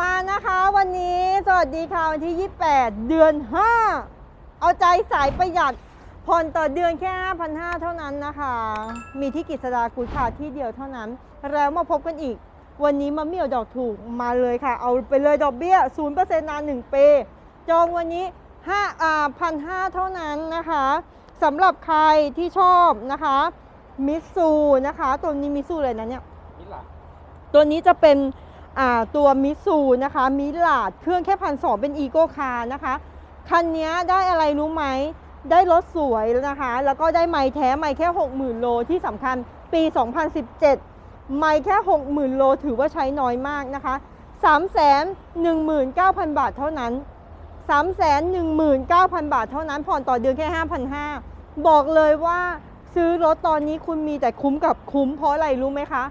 มานะคะวันนี้สวัสดีค่ะวันที่ 28 เดือน 5 เอาใจสายประหยัดผ่อนต่อเดือนแค่ 5,500 เท่านั้นนะคะ มีที่กิจสดากุลค่ะที่เดียวเท่านั้น แล้วมาพบกันอีก วันนี้มาเมี่ยวดอกถูกมาเลยค่ะ เอาไปเลยดอกเบี้ย 0%นาน1ปีจองวันนี้5อ่า1,500เท่านั้นนะคะสำหรับใครที่ชอบนะคะมิสซูนะคะ ตัวนี้มิสซูเลยนะเนี่ยนี่หลักตัวนี้จะเป็นอ่า ตัวมิซูนะคะมิลาดเครื่องแค่พันสองเป็นอีโกคาร์นะคะคันนี้ได้อะไรรู้ไหมได้รถสวยนะคะ แล้วก็ได้ไม้แท้ไม้แค่ 60,000 โลที่สำคัญปี 2017 ไม้แค่ 60,000 โลถือว่าใช้น้อยมากนะคะ 319,000 บาทเท่านั้น 319,000 บาทเท่านั้น ผ่อนต่อเดือนแค่ 5,500 บอกเลยว่าซื้อรถตอนนี้คุณมีแต่คุ้มกับคุ้มเพราะอะไรรู้ไหมคะ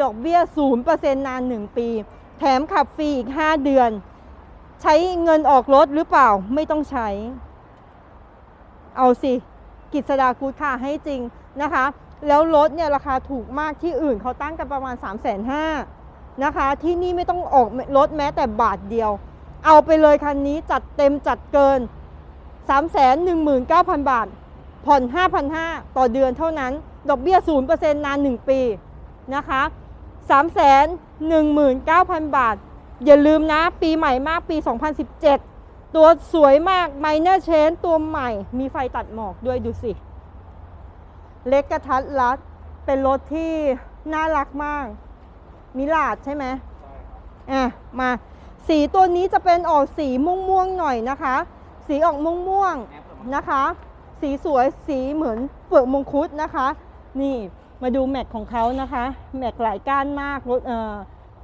ดอกเบี้ย 0%นาน 1 ปี แถมขับฟรีอีก 5 เดือน ใช้เงินออกรถหรือเปล่าไม่ต้องใช้ เอาสิกิจสดากูดค่ะให้จริงนะคะ แล้วรถเนี่ยราคาถูกมากที่อื่นเขาตั้งกันประมาณ 3 5 0 0 0นะคะ ที่นี่ไม่ต้องออกรถแม้แต่บาทเดียว เอาไปเลยคันนี้จัดเต็มจัดเกิน 319,000 บาท ผ่อน 5,500 ต่อเดือนเท่านั้น ดอกเบี้ย 0%นาน 1 ปีนะคะ 319,000 บาท อย่าลืมนะปีใหม่มากปี 2017 ตัวสวยมากไมเนอร์เชนตัวใหม่ มีไฟตัดหมอกด้วยดูสิ เล็กกระทัดรัด เป็นรถที่น่ารักมาก มิลาดใช่ไหมใช่ครับอะ มา สีตัวนี้จะเป็นออกสีม่วงๆหน่อยนะคะ สีออกม่วงๆแอปเหรอมั้งนะคะ สีสวยสีเหมือนเปลือกมงคุดนะคะ นี่ มาดูแม็กของเขานะคะ แม็กหลายก้านมากรถเอ่อ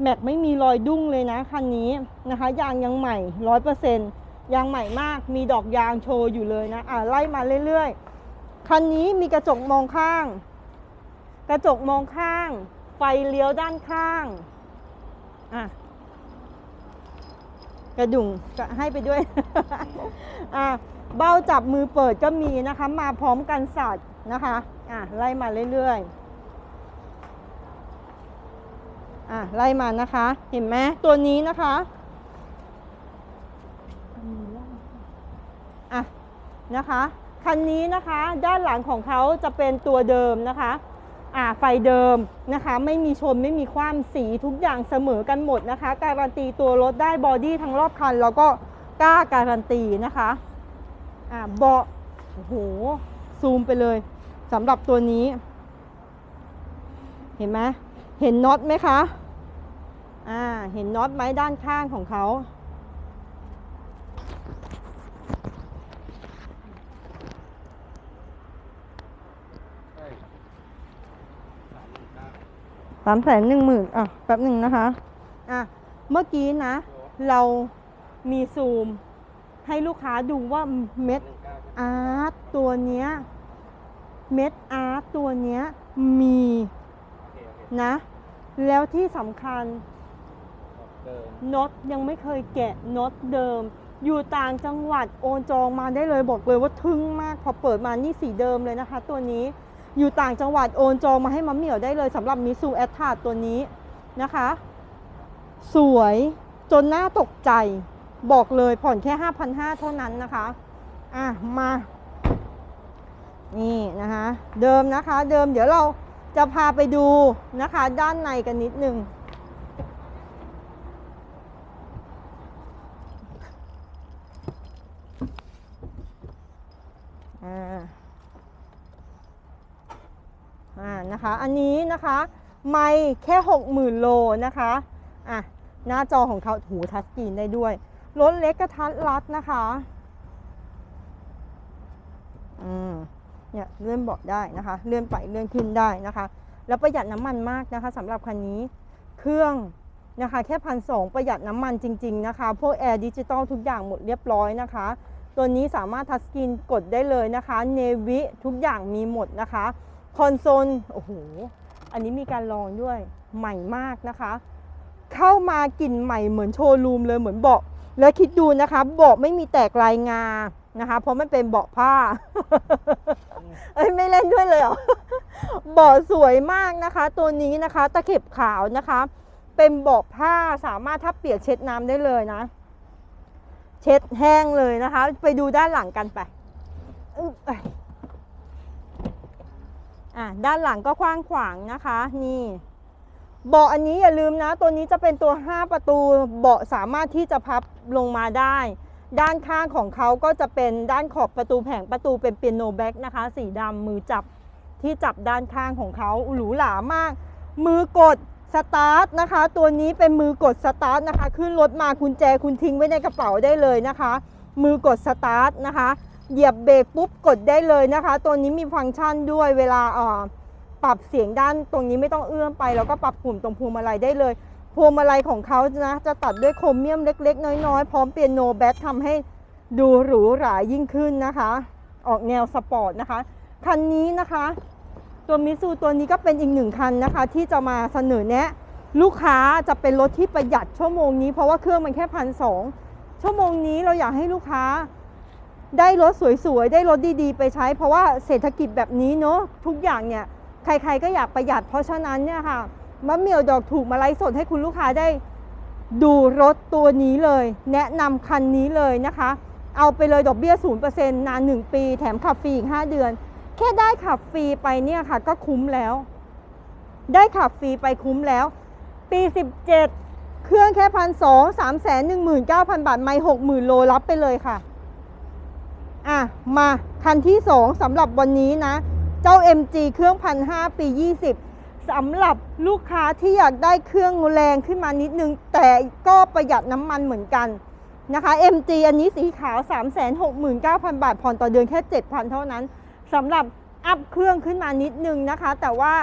แม็กไม่มีรอยดุ้งเลยนะคันนี้นะคะยางยังใหม่ร้อยเปอร์เซ็นต์ยางใหม่มาก มีดอกยางโชว์อยู่เลยนะอ่าไล่มาเรื่อยๆ คันนี้มีกระจกมองข้าง กระจกมองข้าง ไฟเลี้ยวด้านข้างอะกระดุงก็ให้ไปด้วย อะเบ้าจับมือเปิดก็มีนะคะ มาพร้อมกันสัตว์นะคะ อะไล่มาเรื่อยๆ อะไล่มานะคะ เห็นไหมตัวนี้นะคะอะนะคะ คันนี้นะคะด้านหลังของเขาจะเป็นตัวเดิมนะคะอ่าไฟเดิมนะคะ ไม่มีชนไม่มีความสีทุกอย่างเสมอกันหมดนะคะ การันตีตัวรถได้บอดี้ทั้งรอบคัน แล้วก็กล้าการันตีนะคะอ่าเบาะโอ้โหซูมไปเลยสำหรับตัวนี้ เห็นไหม เห็นน็อตไหมคะ อ่า เห็นน็อตไหมด้านข้างของเขา สามแสนหนึ่งหมื่นอะ แป๊บหนึ่งนะคะ อะ เมื่อกี้นะ เรามีซูม ให้ลูกค้าดูว่าเม็ดอาร์ตตัวเนี้ย เม็ดอาร์ตตัวเนี้ยมี นะ แล้วที่สำคัญน็อตยังไม่เคยแกะน็อตเดิม อยู่ต่างจังหวัดโอนจองมาได้เลยบอกเลยว่าทึ่งมากพอเปิดมานี่สีเดิมเลยนะคะ ตัวนี้อยู่ต่างจังหวัดโอนจองมาให้มัมเหมี่ยวได้เลยสำหรับมิซูแอตทาตัวนี้นะคะ สวยจนหน่าตกใจ บอกเลยผ่อนแค่ 5,500 เท่านั้นนะคะ อะ มา นี่นะคะ เดิมนะคะ เดิมเดี๋ยวเรา จะพาไปดูนะคะด้านในกันนิดนึง อ่า อ่า นะคะ อันนี้นะคะ ไม่แค่60,000โลนะคะ อะ หน้าจอของเขาหูทัชสกรีนได้ด้วย รถเล็กกระทัดรัดนะคะ อืม เนี่ยเลื่อนเบาะได้นะคะ เลื่อนไปเลื่อนขึ้นได้นะคะ แล้วประหยัดน้ำมันมากนะคะสำหรับคันนี้เครื่องนะคะแค่พันสองประหยัดน้ำมันจริง ๆ นะคะ พวกแอร์ดิจิตอลทุกอย่างหมดเรียบร้อยนะคะ ตัวนี้สามารถทัชสกรีนกดได้เลยนะคะเนวิทุกอย่างมีหมดนะคะคอนโซลโอ้โหอันนี้มีการลองด้วยใหม่มากนะคะ เข้ามากลิ่นใหม่เหมือนโชว์รูมเลยเหมือนเบาะแล้วคิดดูนะคะเบาะไม่มีแตกลายงา นะคะ เพราะมันเป็นเบาะผ้า เอ้ยไม่เล่นด้วยเลยเหรอเบาะสวยมากนะคะ ตัวนี้นะคะ ตะเข็บขาวนะคะ เป็นเบาะผ้าสามารถถ้าเปียกเช็ดน้ำได้เลยนะ เช็ดแห้งเลยนะคะ ไปดูด้านหลังกันไปอึ๊บไปอะด้านหลังก็กว้างขวางนะคะ นี่เบาะอันนี้อย่าลืมนะ ตัวนี้จะเป็นตัว 5 ประตูเบาะสามารถที่จะพับลงมาได้ ด้านข้างของเขาก็จะเป็นด้านขอบประตูแผงประตูเป็นเปียโนแบ็กนะคะ สีดำมือจับที่จับด้านข้างของเขาหรูหรามาก มือกดสตาร์ทนะคะ ตัวนี้เป็นมือกดสตาร์ทนะคะ ขึ้นรถมากุญแจคุณทิ้งไว้ในกระเป๋าได้เลยนะคะ มือกดสตาร์ทนะคะเหยียบเบรกปุ๊บกดได้เลยนะคะ ตัวนี้มีฟังก์ชันด้วยเวลาปรับเสียงด้านตรงนี้ไม่ต้องเอื้อมไป แล้วก็ปรับปุ่มตรงพวงมาลัยได้เลย พวงมาลัยของเขานะจะตัดด้วยโครเมียมเล็ก ๆ น้อย ๆ พร้อมเปียโนแบ็คทำให้ดูหรูหรายิ่งขึ้นนะคะ ออกแนวสปอร์ตนะคะ คันนี้นะคะ ตัวมิซูตัวนี้ก็เป็นอีกหนึ่งคันนะคะ ที่จะมาเสนอแนะลูกค้าจะเป็นรถที่ประหยัดชั่วโมงนี้เพราะว่าเครื่องมันแค่พันสองชั่วโมงนี้เราอยากให้ลูกค้า ได้รถสวยๆ ได้รถดีๆ ไปใช้ เพราะว่าเศรษฐกิจแบบนี้เนาะทุกอย่างเนี่ยใครๆก็อยากประหยัดเพราะฉะนั้นเนี่ยค่ะ มะเหมี่ยวดอกถูกมาไลฟ์สดให้คุณลูกค้าได้ดูรถตัวนี้เลย แนะนำคันนี้เลยนะคะ เอาไปเลยดอกเบี้ย 0%นาน 1 ปี แถมขับฟรีอีก 5 เดือน แค่ได้ขับฟรีไปเนี่ยค่ะ ก็คุ้มแล้ว ได้ขับฟรีไปคุ้มแล้ว ปี 17 เครื่องแค่พันสองสามแสนหนึ่งหมื่นเก้าพันบาท ไม่หกหมื่นโลรับไปเลยค่ะ อะ มาคันที่2สำหรับวันนี้นะ เจ้า MG เครื่องพันห้าปี 20 สำหรับลูกค้าที่อยากได้เครื่องแรงขึ้นมานิดนึง แต่ก็ประหยัดน้ำมันเหมือนกันนะคะ MG อันนี้สีขาว 369,000 บาท ผ่อนต่อเดือนแค่ 7,000 เท่านั้นสำหรับอัพเครื่องขึ้นมานิดนึงนะคะ แต่ว่า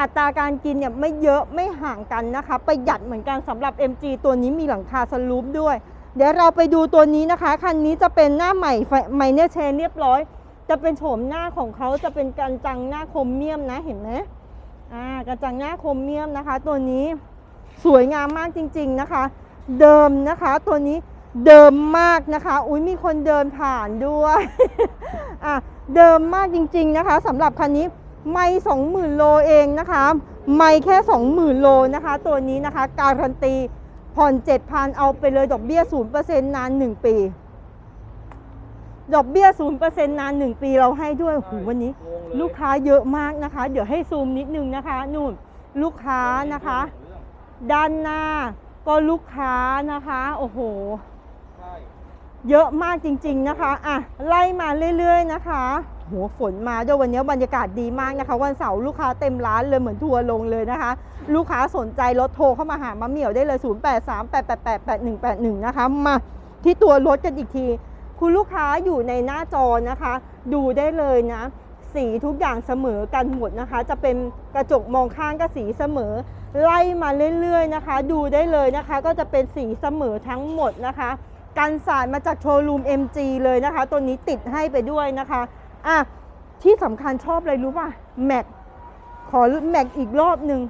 อัตราการกินเนี่ยไม่เยอะไม่ห่างกันนะคะ ประหยัดเหมือนกันสำหรับ MG ตัวนี้มีหลังคาสลูปด้วย เดี๋ยวเราไปดูตัวนี้นะคะ คันนี้จะเป็นหน้าใหม่ไมเนอร์เชนเรียบร้อย จะเป็นโฉมหน้าของเขาจะเป็นการจังหน้าคมเมียมนะเห็นไหม อ่ากระจังหน้าคมเมียมนะคะ ตัวนี้สวยงามมากจริง ๆนะคะ เดิมนะคะตัวนี้เดิมมากนะคะ อุ้ยมีคนเดินผ่านด้วยอะเดิมมากจริง ๆนะคะสำหรับคันนี้ไม่สองหมื่นโลเองนะคะ ไม่แค่สองหมื่นโลนะคะ ตัวนี้นะคะ การันตีผ่อนเจ็ดพันเอาไปเลยดอกเบี้ยศูนย์เปอร์เซ็นต์นานหนึ่งปี ดอกเบี้ยศูนย์เปอร์เซ็นต์นานหนึ่งปีเราให้ด้วยโอ้โหวันนี้งง เลยลูกค้าเยอะมากนะคะ เดี๋ยวให้ซูมนิดนึงนะคะนู่นลูกค้านะคะ ด้านหน้าก็ลูกค้านะคะ โอ้โหเยอะมากจริง ๆนะคะอะไล่มาเรื่อย ๆ นะคะโหฝนมาด้วยวันนี้บรรยากาศดีมากนะคะ วันเสาร์ลูกค้าเต็มร้านเลยเหมือนทัวร์ลงเลยนะคะ ลูกค้าสนใจรถโทรเข้ามาหามะเหมี่ยวได้เลย 0838888181 นะคะ มาที่ตัวรถกันอีกที คุณลูกค้าอยู่ในหน้าจอนะคะ ดูได้เลยนะ สีทุกอย่างเสมอกันหมดนะคะ จะเป็นกระจกมองข้างก็สีเสมอ ไล่มาเรื่อยๆนะคะ ดูได้เลยนะคะ ก็จะเป็นสีเสมอทั้งหมดนะคะกันสาดมาจากโชว์รูม MG เลยนะคะ ตัวนี้ติดให้ไปด้วยนะคะอะที่สำคัญชอบเลยรู้ป่ะแม็กขอแม็กอีกรอบหนึ่ง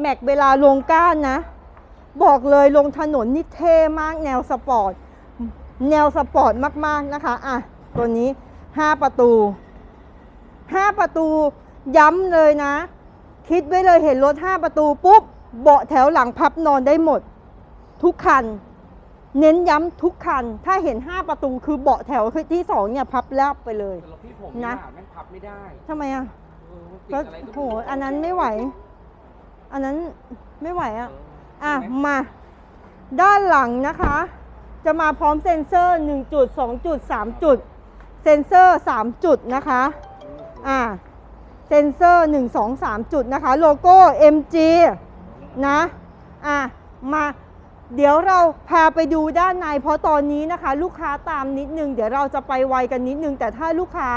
แม็กเวลาลงก้านนะ บอกเลยลงถนนนี่เท่มากแนวสปอร์ต แนวสปอร์ตมากๆนะคะอะตัวนี้ 5ประตู5ประตูย้ำเลยนะ คิดไว้เลยเห็นรถ5ประตูปุ๊บเบาะแถวหลังพับนอนได้หมด ทุกคัน เน้นย้ำทุกคัน ถ้าเห็น5ประตูคือเบาะแถวที่2เนี่ยพับแลบไปเลยแต่รถพี่ผมนะนะแม่งพับไม่ได้ทำไมอะเออมันติดก็อะไรโหอันนั้นไม่ไหว อันนั้นไม่ไหวอะอะอะ มา ด้านหลังนะคะ จะมาพร้อมเซ็นเซอร์ 1 จุด 2 จุด 3 จุด เซ็นเซอร์ 3 จุดนะคะอ่าเซ็นเซอร์ 1 2 3 จุดนะคะ โลโก้ MG นะอะมาเดี๋ยวเราพาไปดูด้านใน เพราะตอนนี้นะคะ ลูกค้าตามนิดนึง เดี๋ยวเราจะไปไวกันนิดนึง แต่ถ้าลูกค้า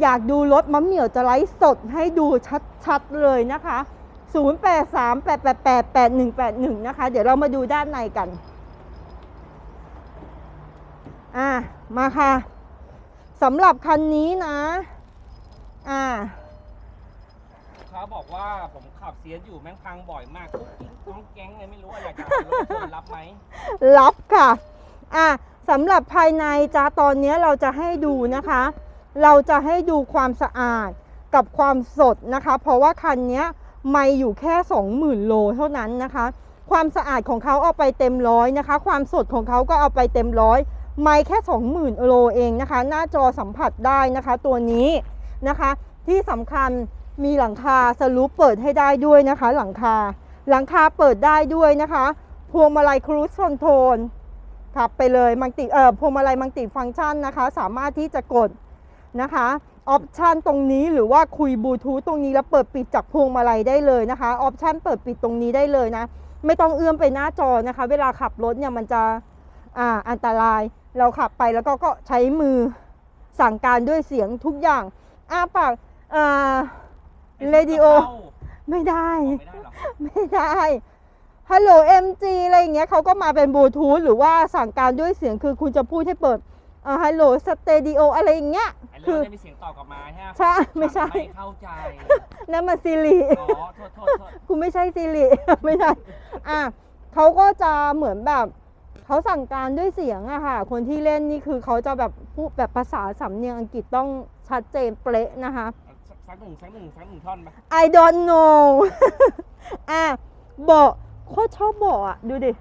อยากดูรถมะเหมี่ยวจะไลฟ์สดให้ดูชัดๆเลยนะคะ 0838888181 นะคะ เดี๋ยวเรามาดูด้านในกัน อะ มาค่ะ สำหรับคันนี้นะ อ่า ลูกค้าบอกว่าผมขับเสียอยู่แม่งพังบ่อยมากกุ๊กกิ๊กน้องแก๊งเลยไม่รู้ว่าอยากจะเอารถชนรับไหมรับค่ะ อะสำหรับภายในจ้าตอนนี้เราจะให้ดูนะคะ เราจะให้ดูความสะอาดกับความสดนะคะ เพราะว่าคันนี้ไม่อยู่แค่ 20,000 โลเท่านั้นนะคะ ความสะอาดของเขาเอาไปเต็มร้อยนะคะ ความสดของเขาก็เอาไปเต็มร้อย ไม่แค่ 20,000โลเองนะคะ หน้าจอสัมผัสได้นะคะ ตัวนี้นะคะ ที่สำคัญมีหลังคาสลูปเปิดให้ได้ด้วยนะคะ หลังคา หลังคาเปิดได้ด้วยนะคะพวงมาลัยครูซคอนโทรลขับไปเลยมังติเอ่อพวงมาลัยมังติฟังก์ชันนะคะ สามารถที่จะกดนะคะออปชันตรงนี้หรือว่าคุยบลูทูธตรงนี้แล้วเปิดปิดจากพวงมาลัยได้เลยนะคะออปชันเปิดปิดตรงนี้ได้เลยนะ ไม่ต้องเอื้อมไปหน้าจอนะคะ เวลาขับรถเนี่ยมันจะอ่าอันตรายเราขับไปแล้วก็ก็ใช้มือสั่งการด้วยเสียงทุกอย่างอ้าปากอ่าเรดิโอไม่ได้ ไม่ได้หรอไม่ได้ฮัลโหล MG อะไรอย่างเงี้ยเขาก็มาเป็นบลูทูธหรือว่าสั่งการด้วยเสียงคือคุณจะพูดให้เปิดอ่าฮัลโหลสเตดิโออะไรอย่างเงี้ยไอ้คืเรื่อองได้มีเสียงตอบกลับมาใช่ไหมใช่ไม่ใช่ไม่เข้าใจนั่นมาซิริอ๋อโทษโทษโทษคุณไม่ใช่ซิริไม่ใช่อะเขาก็จะเหมือนแบบ เขาสั่งการด้วยเสียงอะค่ะ คนที่เล่นนี่คือเขาจะแบบพูดแบบภาษาสำเนียงอังกฤษต้องชัดเจนเป๊ะนะคะ สักสักหนึ่งสักหนึ่งสักหนึ่งท่อนไป I don't know อะเบาะโคตรชอบเบาะอะดูดิ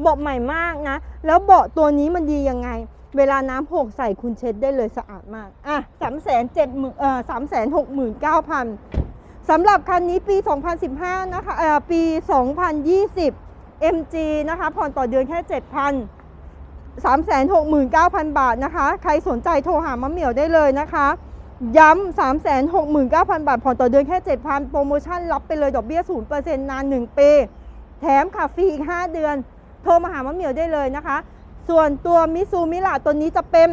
เบาะใหม่มากนะ แล้วเบาะตัวนี้มันดียังไง เวลาน้ำหกใส่คุณเช็ดได้เลยสะอาดมาก อะสามแสนเจ็ดหมื่นเอ่อสามแสนหกหมื่นเก้าพันสำหรับคันนี้ปี 2015 นะคะเอ่อปี 2020 MG นะคะผ่อนต่อเดือนแค่ 7,000 369,000 บาทนะคะ ใครสนใจโทรหามะเหมียวได้เลยนะคะ ย้ำ369,000 บาท ผ่อนต่อเดือนแค่ 7,000 โปรโมชั่นรับไปเลยดอกเบี้ย 0%นาน 1 ปี แถมค่ะฟรีอีก 5 เดือน โทรมาหามะเหมียวได้เลยนะคะ ส่วนตัวมิซูมิละตัวนี้จะเป็น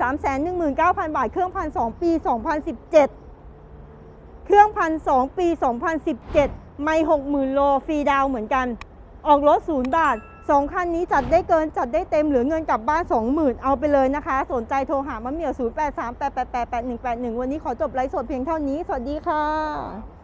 319,000 บาท เครื่องพันสปี 2017 เครื่องพันสปี 2017 ไม่หกหมื่นโลฟรีดาวเหมือนกัน ออกรถศูนย์บาทสองคันนี้จัดได้เกินจัดได้เต็มเหลือเงินกลับบ้าน 20,000 เอาไปเลยนะคะ สนใจโทรหามะเหมี่ยว 0838888181 วันนี้ขอจบไลฟ์สดเพียงเท่านี้ สวัสดีค่ะ